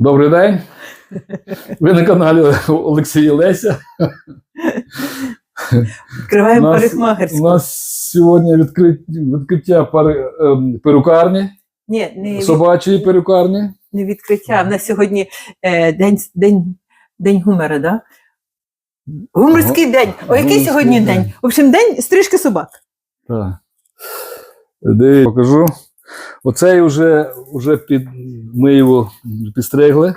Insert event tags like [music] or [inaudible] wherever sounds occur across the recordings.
Добрий день. Ви на каналі Олексій Леся. Відкриваємо У парикмахерську. У нас сьогодні відкрит- відкриття ем, перукарні, Ні, не, від- собачої перукарні. не відкриття. В нас сьогодні е, день, день, день гумора, да? Гуморський день. О, який сьогодні день. день? В общем, день стрижки собак. Так. Де покажу. Оцей вже, вже під, ми його підстригли.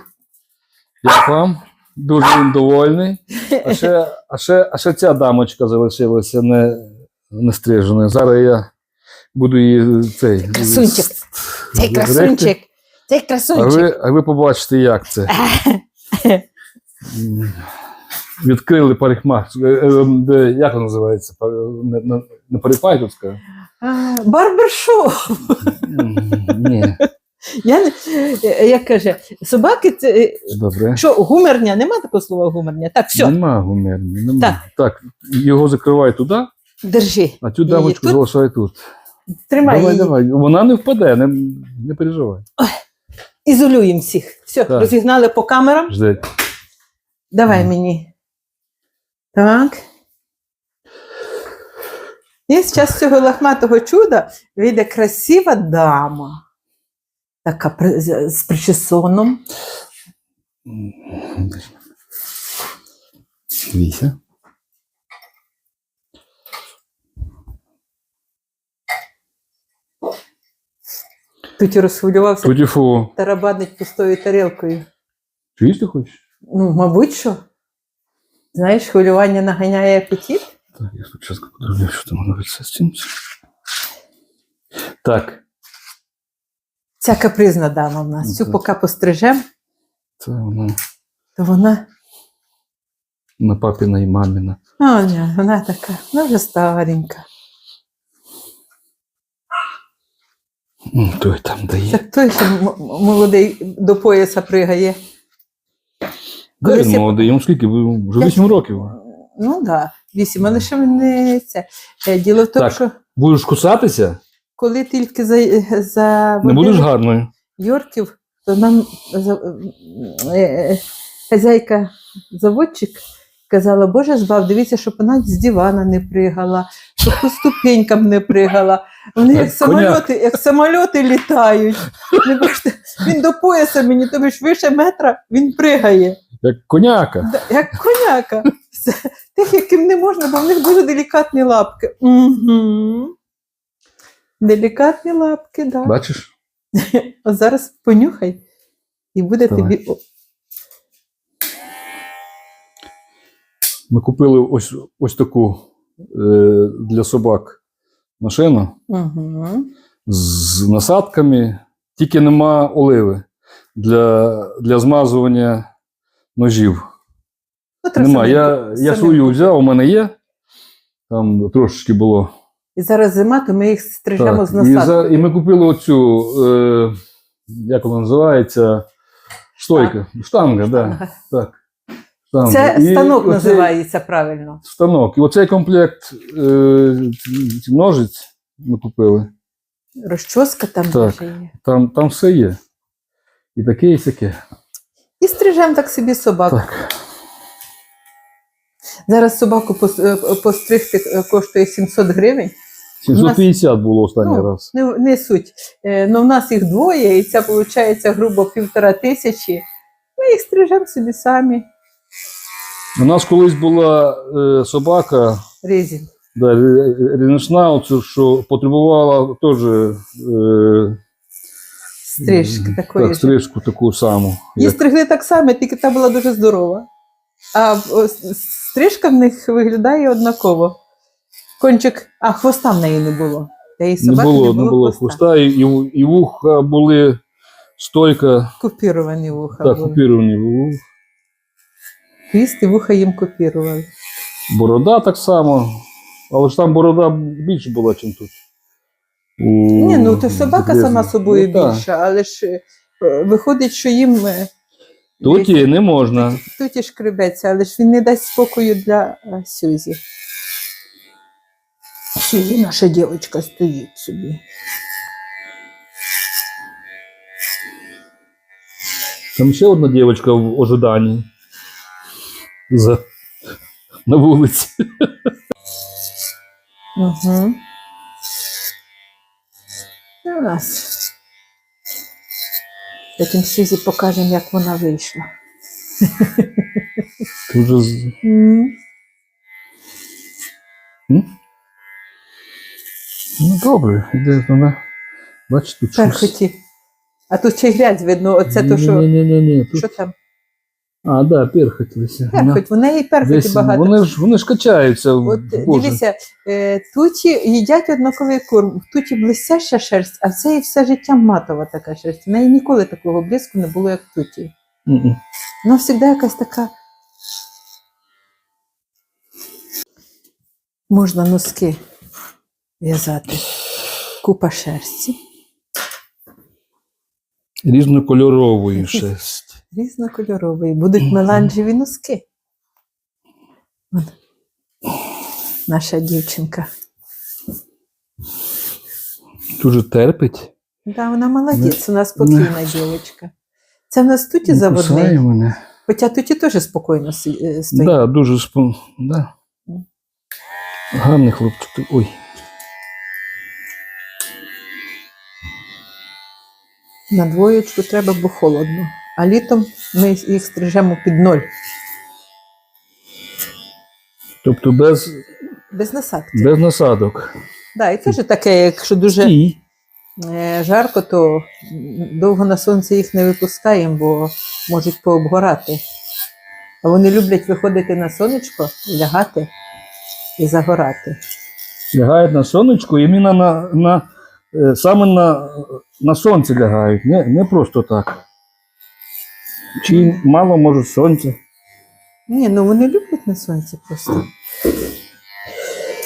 Як вам? Дуже він довольний. А ще, а ще, а ще ця дамочка залишилася не, не стрижена. Зараз я буду її цей. Красунчик. Цей красунчик. Цей А ви, а ви побачите, як це. [laughs] Відкрили парикмахерську. Е, е, де- Як воно називається? [laughs] Не, парикмахерська? М, Ні. Я е, як каже, собаки це. Добре. Що, гумерня? Нема такого слова гумерня. Так, все, Нема гумерні, нема. Так. Так. його закривай туди, держи. а цю дамочку залишай тут. Тримай давай, її. давай. Вона не впаде, не, не переживай. Ізолюємо всіх. Все, Так. розігнали по камерам. Жди. Давай мені. Так. І з цього лохматого чуда вийде красива дама. Така при- з, причесоном. Віся. Тут і розхвилювався, тарабанить пустою тарілкою. Ти хочеш? Ну, мабуть, що. Знаєш, хвилювання наганяє апетит. Так, я спочатку подивлюся, що там робиться з цим. Так, Ця капризна дама в нас. Цю поки пострижемо, це вона то вона. на папіна і маміна. О, ні, вона така, вона вже старенька. М, Той там дає. Так той, що м- м- молодий до пояса пригає. Де колись він я- молодий? Йому скільки? Ви Вже Я- 8 років. Ну так, да, вісім, але ще не це. Е, Діло в тому, Так. що Будеш кусатися? коли тільки за, за Не будеш гарною. Йорків, то нам за- е, е, хазяйка заводчик казала, Боже збав, дивіться, щоб вона з дивана не пригала, щоб по ступенькам не пригала. Вони як Коняк. самольоти, як самольоти літають. Ви бачите, він до пояса мені, тобі ж вище метра, він пригає. Як коняка. Да, Як коняка. Тих, яким не можна, бо в них дуже делікатні лапки. Угу. Делікатні лапки, так. Да. Бачиш? [laughs] От зараз понюхай, і буде Давай. тобі. Ми купили ось, ось таку е, для собак машину Угу. з насадками, тільки нема оливи для, для змазування ножів. Ну, Нема. Я, я свою взяв, у мене є. Там трошечки було. І зараз зима, то ми їх стрижемо Так, з і, за, і ми купили оцю, е, як вона називається? Стойка. Штанга, да, так. Штанга. Це І станок оцей називається правильно. Станок. І оцей комплект е, ножиць ми купили. Розчоска там Так. є. Там, там все є. І таке, і таке. І стрижемо так собі собак. Так. Зараз собаку е, постригти е, коштує 700 гривень. 750 було останній Ну, раз. Не, не суть. Е, Ну, в нас їх двоє, і це виходить грубо півтора тисячі. Ми їх стрижемо собі самі. У нас колись була е, собака, Резін. да, ріношнауцер, що потребувала теж е, Стрижки такої так, стрижку таку саму. Її Як, стригли так само, тільки та була дуже здорова. А стрижка в них виглядає однаково. Кончик, а хвоста в неї не було. Та її не собаки було, не було хвоста, і, і, і вуха були стойка, Купіровані вуха так, були. купіровані вух. Хвіст і вуха їм купірували. Борода так само, але ж там борода більше була, ніж тут. Ні, ну то собака сама собою Ну, більша, але ж е, виходить, що їм е, Тут і не можна. тут і шкребеться, але ж він не дасть спокою для е, Сюзі. Сюзі наша дівчинка стоїть собі. Там ще одна дівчинка в ожиданні. За... На вулиці. Угу. Раз. Потім Сюзі покажемо, як вона вийшла. Дуже з- Mm. Mm? Ну, добре, іде вона. Бачиш, тут щось. Перхоті. А тут ще й грязь видно, оце то, що. Ні-ні-ні, тут... Що там? А, да, перхоть лися. Вона Перхоть, в неї перхоті десь- багато. Вони ж, вони ж качаються. От Боже. дивіться, е, туті їдять однаковий корм, в туті блистяща шерсть, а в цій все життя матова така шерсть. В неї ніколи такого блиску не було, як туті. Вона завжди якась така. Можна носки в'язати. Купа шерсті, Різнокольорової шерсть. Різнокольорової. Будуть меланжеві носки. Вон. Наша дівчинка. Дуже терпить. Да, вона молодець, вона спокійна дівчинка. Це в нас туті заводний. мене. Хоча туті теж спокійно е, стоїть. Да, дуже спо... да. Гарний хлопчик. Ой. На двоєчку треба, бо холодно. А літом ми їх стрижемо під ноль, Тобто без, без насадки. без насадок. Да, і теж таке, якщо дуже І е, жарко, то довго на сонце їх не випускаємо, бо можуть пообгорати. А вони люблять виходити на сонечко, лягати і загорати. лягають на сонечко, і на, на, е, саме на, на сонце лягають, не, не просто так. Чи мало може сонця. Ні, ну вони люблять на сонці просто.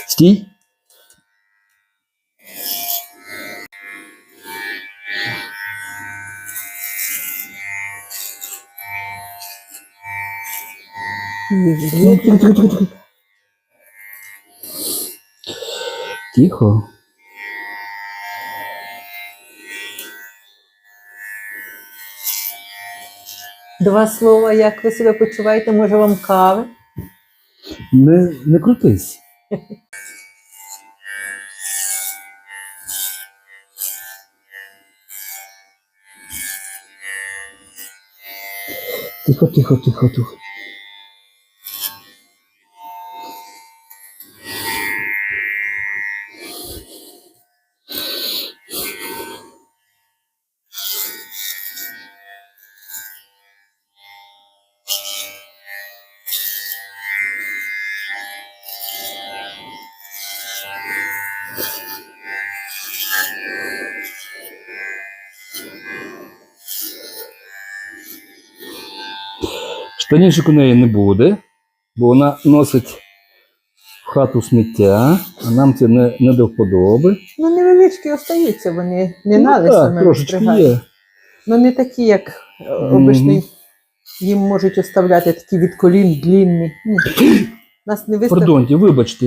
Стій. Тихо. Два слова, як ви себе почуваєте, може вам кави? Не, не крутись. Тихо, тихо, тихо, тихо. Штанішок у неї не буде, бо вона носить в хату сміття, а нам це не, не до вподоби. Ну, невеличкі остаються вони, не Ну, на так, лисо ми трошечки встригаємо. є. Ну, не такі, як е, обичний. Їм можуть оставляти такі від колін длінні. Ні. Нас не, вистав... Пардонте, вибачте,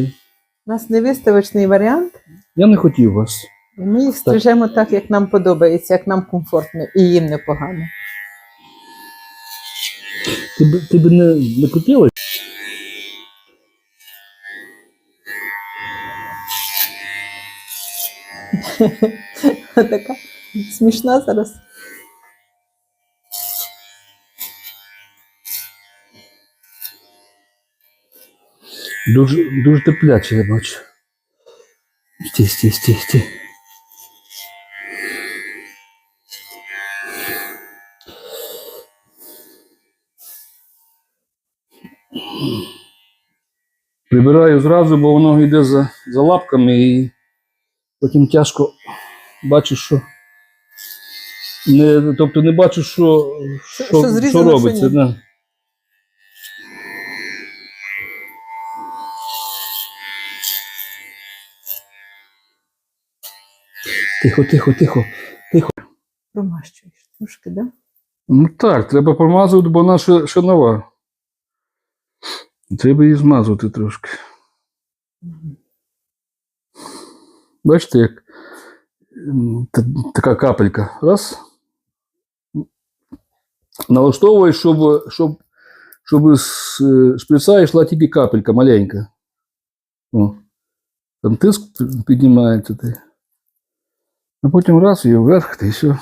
Нас не виставочний варіант, я не хотів вас. ми їх стрижемо так, як нам подобається, як нам комфортно, і їм непогано. Ти б, ти б не, не хотіла? Така смішна зараз. Дуже, дуже тепляче, я бачу. Стій, стій, стій, стій. Прибираю зразу, бо воно йде за, за лапками і потім тяжко бачу, що. Не, тобто не бачу, що, що, що що, робиться. Да. Тихо, тихо, тихо. Промащуєш трошки, да? Ну так, треба помазувати, бо вона ще, ще нова. Треба її змазувати трошки. Бачите, як така капелька. Раз. налаштовуєш, щоб, щоб, щоб з шприца йшла тільки капелька маленька. О. Там тиск піднімається. А потім раз і вверх, та і все.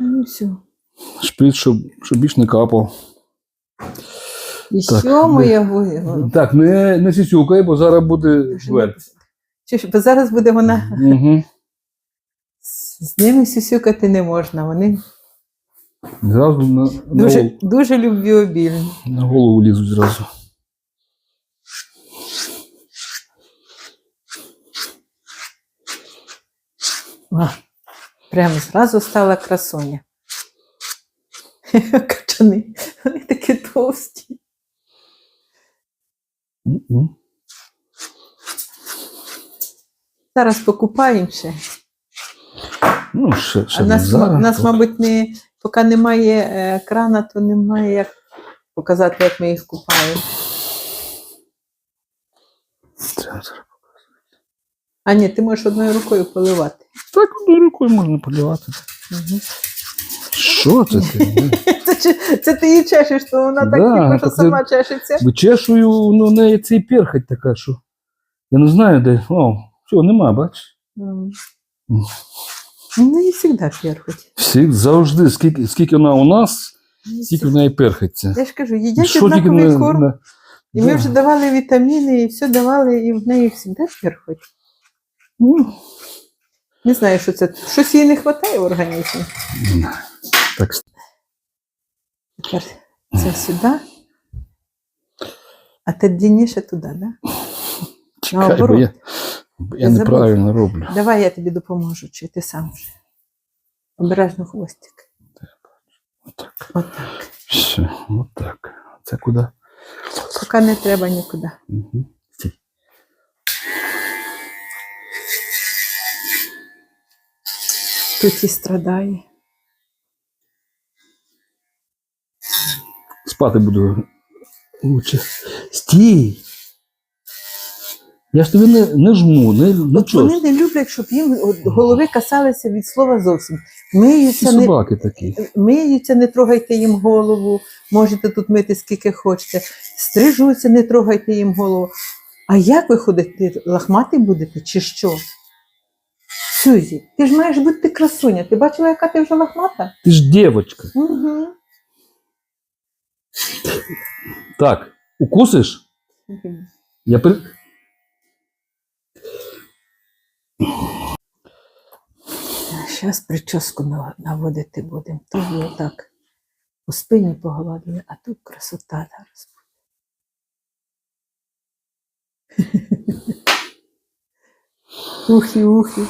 Ну, все. Шприц, щоб, щоб більш не капав. І Так, що моя воєва? Так, не, не сісюкай, бо зараз буде. Чи бо зараз буде вона. Угу. З ними сюсюкати не можна. Вони Зразу на, на, дуже, голову, дуже любвіобільні. на голову лізуть зразу. О, прямо зразу стала красуня. [laughs] Качани, вони такі товсті. Зараз покупаємо ще. Ну, ще, ще А нас, зараз. нас, мабуть, не, поки немає е, крана, то немає як показати, як ми їх купаємо. А ні, ти можеш одною рукою поливати. Так, одною рукою можна полівати. Угу. Що це ти? [laughs] Це, ти її чешеш, то вона так Да, типу, що сама чешеться. Вичешую, ну, в неї цей перхоть така, що. Я не знаю, де. О, все, нема. М. Ну, і завжди перхоть. Всі завжди, скільки, скільки вона у нас, стільки в неї перхиться. Я ж кажу, їдять однаковий корм. І ми вже давали вітаміни, і все давали, і в неї завжди перхоть. Не знаю, що це. Щось їй не вистачає в організмі. так, Тепер це сюди. А те длинніше туди, да? чекай, бо я, бо я Я забула. неправильно роблю. Давай я тобі допоможу, чи ти сам вже. Обережно хвостик. Отак. Отак. Все, отак. Це куди? Поки не треба нікуди. Угу. Стій. Тут страдає. Спати буду лучше. Стій! Я ж тобі не, не жму, не, От нічого. вони не люблять, щоб їм от голови касалися від слова зовсім. Ці Миються, не, собаки такі. миються, не трогайте їм голову. Можете тут мити скільки хочете. Стрижуться, не трогайте їм голову. А як ви ходите? Лахматий будете чи що? Сюзі, ти ж маєш бути красуня. Ти бачила, яка ти вже лахмата? Ти ж дівчинка. Угу. Так, укусиш? Я при... Зараз прическу наводити будемо. Тут було так. У спині погладили, а тут красота зараз. Ухи, ухи.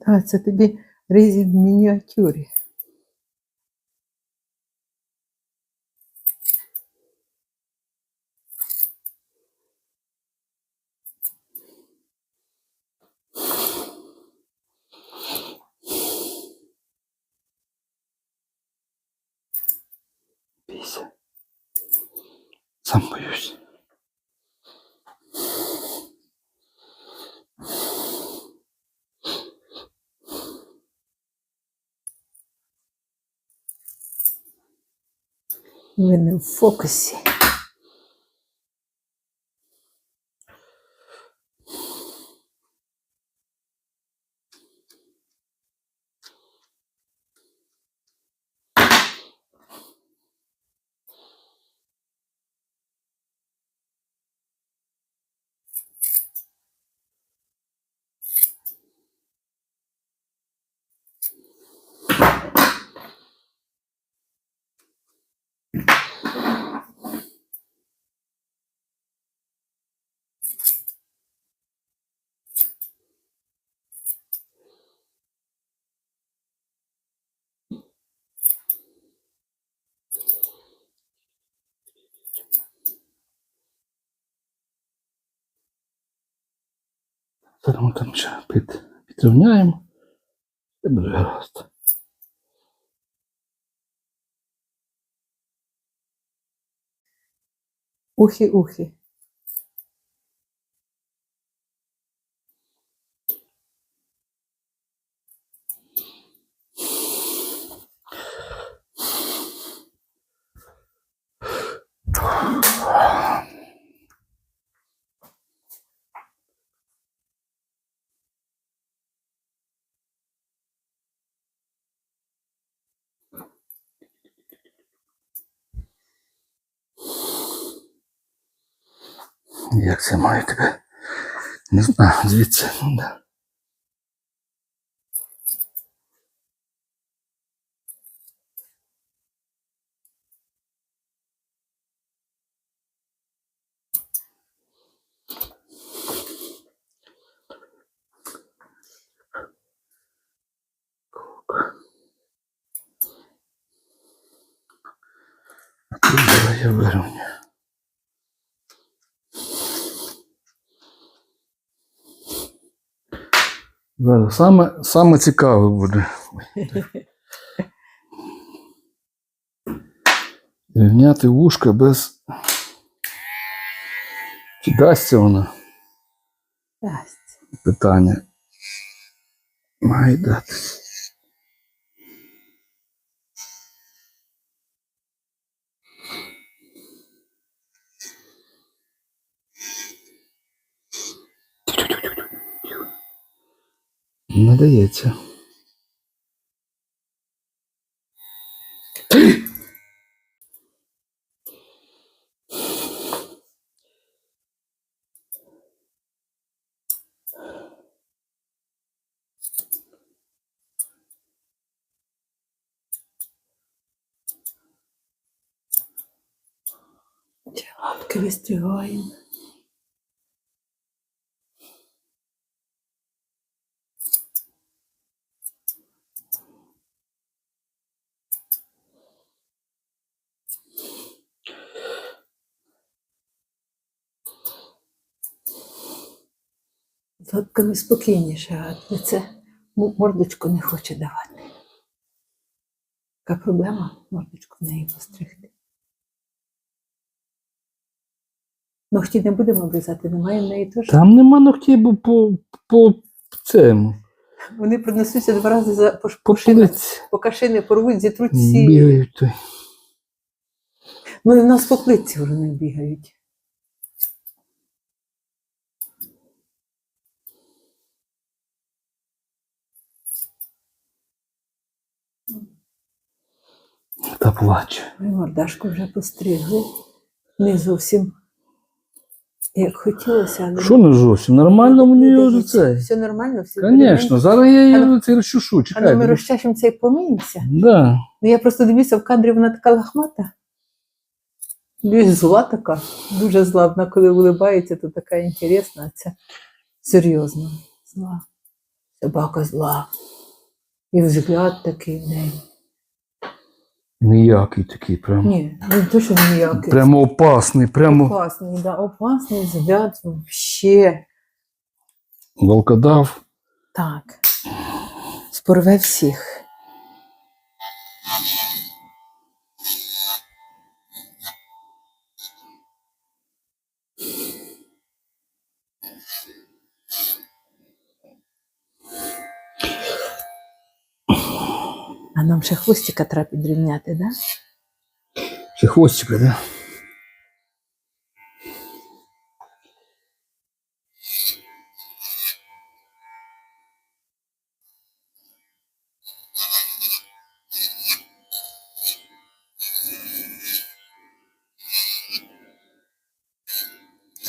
Так, це тобі ризі в мініатюрі. Бійся. Сам боюсь. Ви не в фокусі. Ми під, підрівняємо. І буде гаразд. Ухи, Як це має тебе? Не знаю, звідси. А тут давай я вирівнюю. Зараз саме, саме цікаве буде. [laughs] Рівняти вушка без. Чи дасться вона? Дасть. Питання. Має дати. Не дається. Лапки вистрігаємо. З лапками спокійніше, а м- мордочку не хоче давати. Яка проблема мордочку в неї постригти? Ногті не будемо обрізати, немає в неї теж. Там нема ногтів, бо по, по цьому. Вони пронесуться два рази за по, По по шинах. плиці. Поки шини порвуть, зітруть всі. Бігають той. Ну і в нас по плитці вони бігають. Та плаче. Ми мордашку вже постригли. Не зовсім як хотілося, але Що не зовсім? Нормально мені вже це. Все нормально, все Звісно, зараз я її це розчушу, А ну ми чекай. розчашемо цей помиємося. Да. Ну я просто дивлюся, в кадрі вона така лахмата. Дивись, зла така, дуже зла. Вона коли улибається, то така інтересна, а ця серйозно зла. Собака зла. І взгляд такий в неї. Ніякий такий, прям. Ні, не то, що ніякий. Прямо опасний, прямо Опасний, да, опасний взгляд вообще. волкодав. Так. Спорве всіх. А нам ще хвостика треба підрівняти, да? Ще хвостика, да?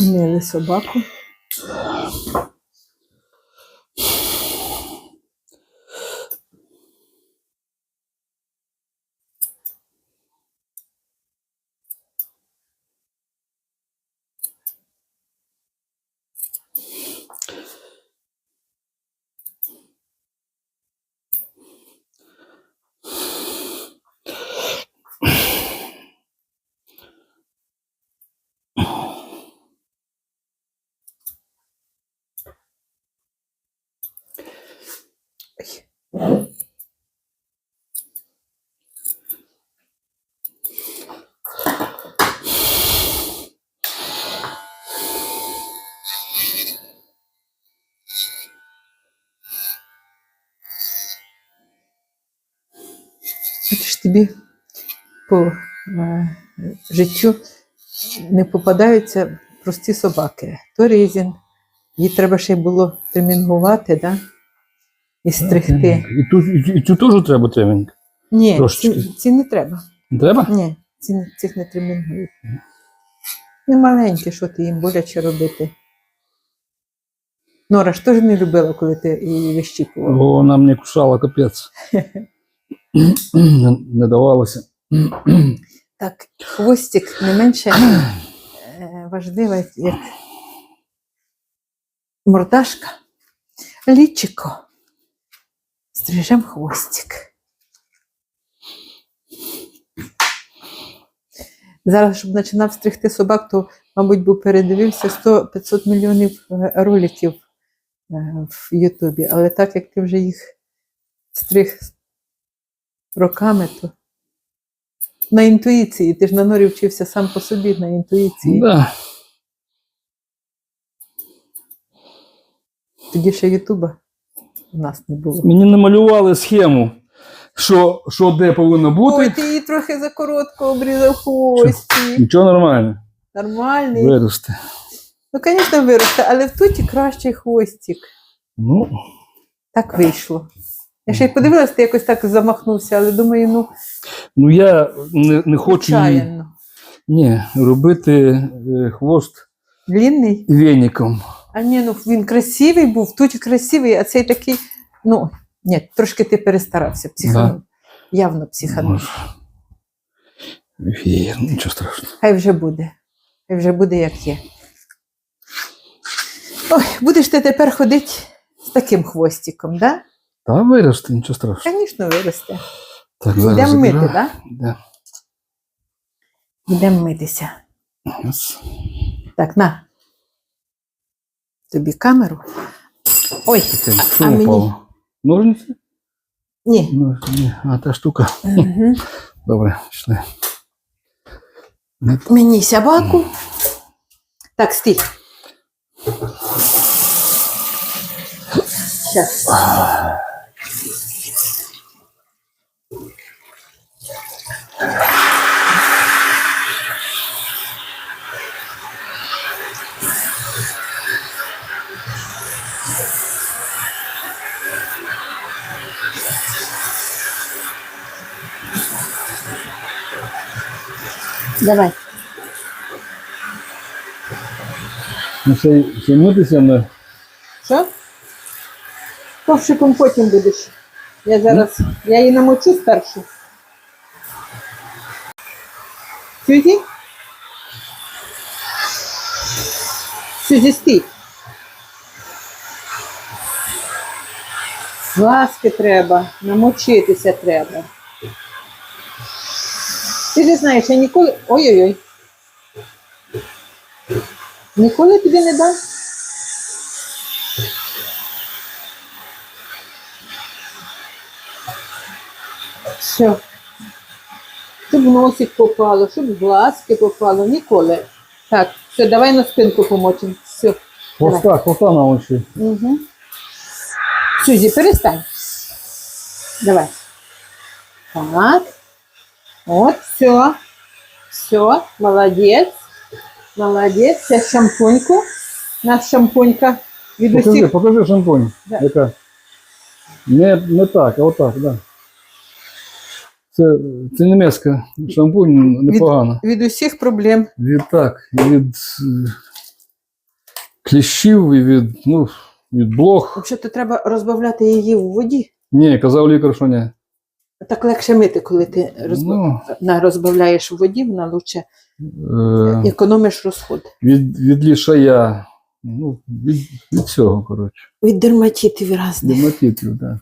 Мили собаку. Тобі по е, життю не попадаються прості собаки. То різін, її треба ще й було тремінгувати, да? і стригти. І ту, і, і цю теж треба тренінг. Ні, Трошечки. ці, ці не треба. Не треба? Ні, ці, цих не тремінгують. Не маленькі, що ти їм боляче робити. Нора ж теж не любила, коли ти її вищіпував. Бо вона мені кусала капець. [laughs] не, давалося. Так, хвостик не менше е, важливий, як мордашка. Лічико. Стрижем хвостик. Зараз, щоб починав стригти собак, то, мабуть, би передивився 100-500 мільйонів е, роликів е, в Ютубі. Але так як ти вже їх стриг роками, то на інтуїції. Ти ж на норі вчився сам по собі на інтуїції. Да. Тоді ще Ютуба у нас не було. Мені намалювали схему, що, що де повинно бути. Ой, ти її трохи закоротко обрізав хвості. Нічого нормально. Нормальний. Виросте. Ну, звісно, виросте, але в туті кращий хвостик. Ну, Так вийшло. Я ще й подивилась, ти якось так замахнувся, але думаю, ну, ну я не, не хочу її, ні, робити е, хвост Длінний. веніком. А ні, ну він красивий був, тут красивий, а цей такий, ну, ні, трошки ти перестарався, психанув. Явно психанув. Нічого страшного. Хай вже буде. Хай вже буде, як є. Ой, будеш ти тепер ходити з таким хвостиком, да? Та виросте, нічого страшного. Звісно, виросте. Так, зараз Йдемо мити, забираю. да? Да. Йдемо митися. Ось. Так, на. Тобі камеру. Ой, Таке, а, що а мені. упало? Ножниці? Ні. Ну, ні, а та штука. Угу. Добре, пішли. Мені собаку. Так, стій. Щас. Давай. Ну, ще, ще митися не. Що? Ковшиком потім будеш. Я зараз. Я її намочу спершу. Сюзі? Сюзі, стій. Ласки треба, намочитися треба. Ти ж знаєш, я ніколи. Ой-ой-ой. Ніколи тобі не дам. Все. Щоб в носик попало, щоб в глазки попало, ніколи. Так, все, давай на спинку помочимо. Все. Хвоста, хвоста научи. Угу. Сюзі, перестань. Давай. Так. От, все. Все, молодець. Молодець. Це шампуньку. Наш шампунька від Покажи, усіх. покажи шампунь. Да. Яка. Не, не так, а отак, да. Це, це німецька шампунь непогано. Від усіх проблем. Від так, від е, кліщів, і від, ну, від блох. Взагалі, то треба розбавляти її у воді. Ні, казав лікар, що ні. Так легше мити, коли ти розбав... Ну, на, розбавляєш у воді, вона лучше е, економиш розход. від, від лішая. Ну, від, від цього, коротше. Від дерматитів різних, Дерматитів, так.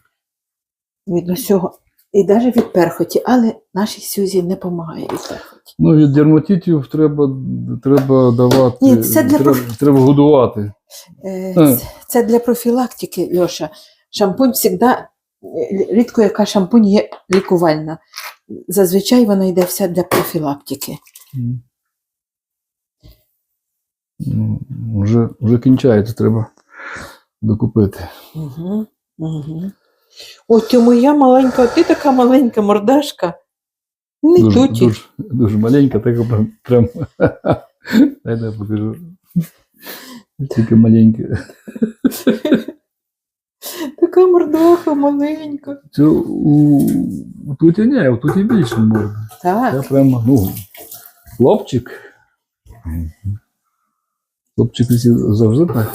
від усього. І навіть від перхоті, але нашій Сюзі не допомагає від перхоті. Ну, від дерматитів треба, треба давати. Ні, це для треба, проф- треба годувати. Е, Е. це, це для профілактики, Льоша. Шампунь завжди, рідко яка шампунь є лікувальна. Зазвичай вона йде вся для профілактики. Ну, Вже, вже кінчається, треба докупити. Угу, угу. Ой, ти моя маленька, ти така маленька мордашка. Не Дуже, туті. дуже, дуже маленька, така прям. прям. [laughs] Дайте я покажу. Тільки маленька. Така мордаха маленька. Це у, у туті ні, у туті більше морда. Так. Я прямо, ну, хлопчик. Хлопчик завжди так.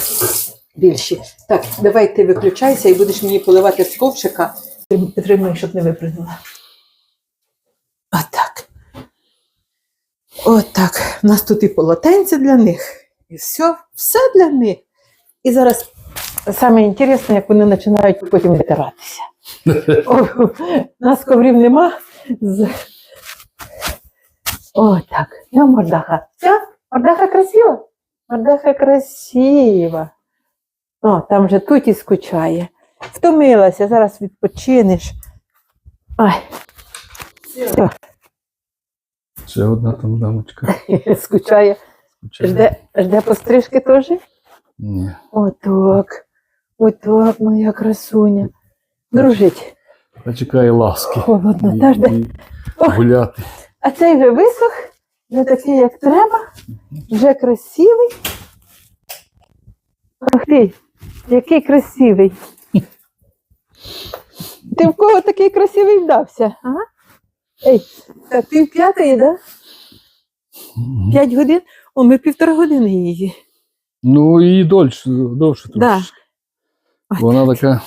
Більші. Так, давай ти виключайся і будеш мені поливати з ковшика. Ти Підтримай, щоб не випрыгнула. Отак. Отак. У нас тут і полотенце для них, і все, все для них. І зараз саме інтересне, як вони починають потім витиратися. О, [laughs] у нас коврів нема. З... О, так. Ну, мордаха. Все? Мордаха красива? Мордаха красива. О, там вже тут і скучає. Втомилася, зараз відпочинеш. Ай. Все, Ще одна там дамочка. [laughs] скучає. Жде, жде пострижки теж? Ні. Отак. Отак, моя красуня. Дружить. Та чекає ласки. Холодно, І- та жде. Гуляти. А цей вже висох, вже такий, як треба, вже красивий. Ах ти, який красивий. Ти в кого такий красивий вдався? А? Ей, та пів п'ятої, да? П'ять годин? О, ми півтора години її. Ну і дольше, довше Да. трошки. Вона така.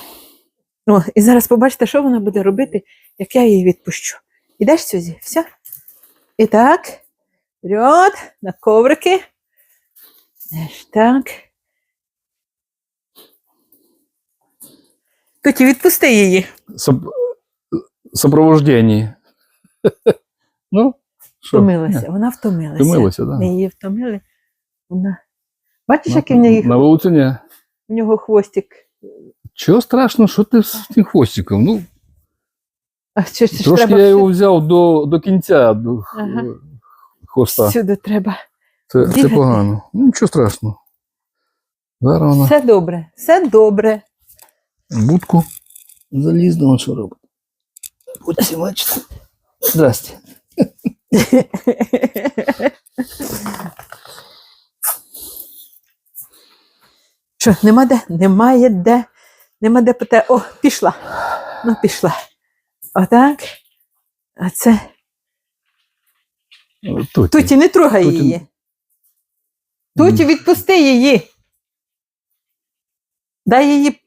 О, і зараз побачите, що вона буде робити, як я її відпущу. Ідеш, Сюзі? Все? І так. Вперед, на коврики. Так. Тоді відпусти її. Соп... Сопровождення. [laughs] ну, що? Втомилася. Ні, Вона втомилася. Втомилася. Ми Да. її втомили. Вона. Бачиш, який в, неї, на вулиці ні. в нього хвостик. Чого страшно, що ти з тим хвостиком? Ну, А що ж трошки треба я його всю- взяв до, до кінця до Ага. хвоста. всюди треба. Це, це бігати. погано. Ну, нічого страшного. Зараз вона Все добре, все добре. Будку залізла, вона що робить? Будьте бачите. Здрасте. Що, нема де? Немає де. Нема де питає. О, пішла. Ну, пішла. Отак. А це. Тут. Туті, не трогай Туті- її. Туті, відпусти її. Дай її.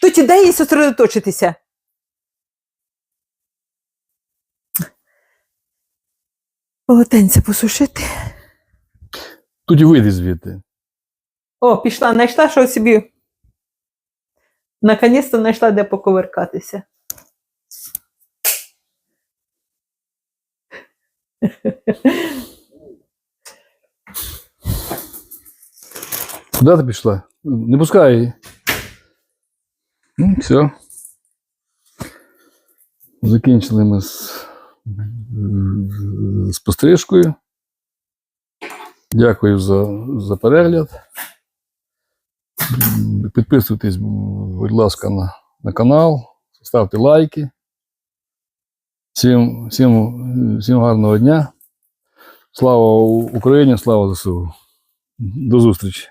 Туті, дай їй сосредоточитися. Полотенце посушити. Тут і вийди звідти. О, пішла, знайшла, що собі. Наконець-то знайшла, де поковеркатися. Куди ти пішла? Не пускай її. Ну, все. Закінчили ми з, з пострижкою. Дякую за, за перегляд. Підписуйтесь, будь ласка, на, на канал, ставте лайки. Всім, всім, всім гарного дня. Слава Україні, слава ЗСУ. До зустрічі.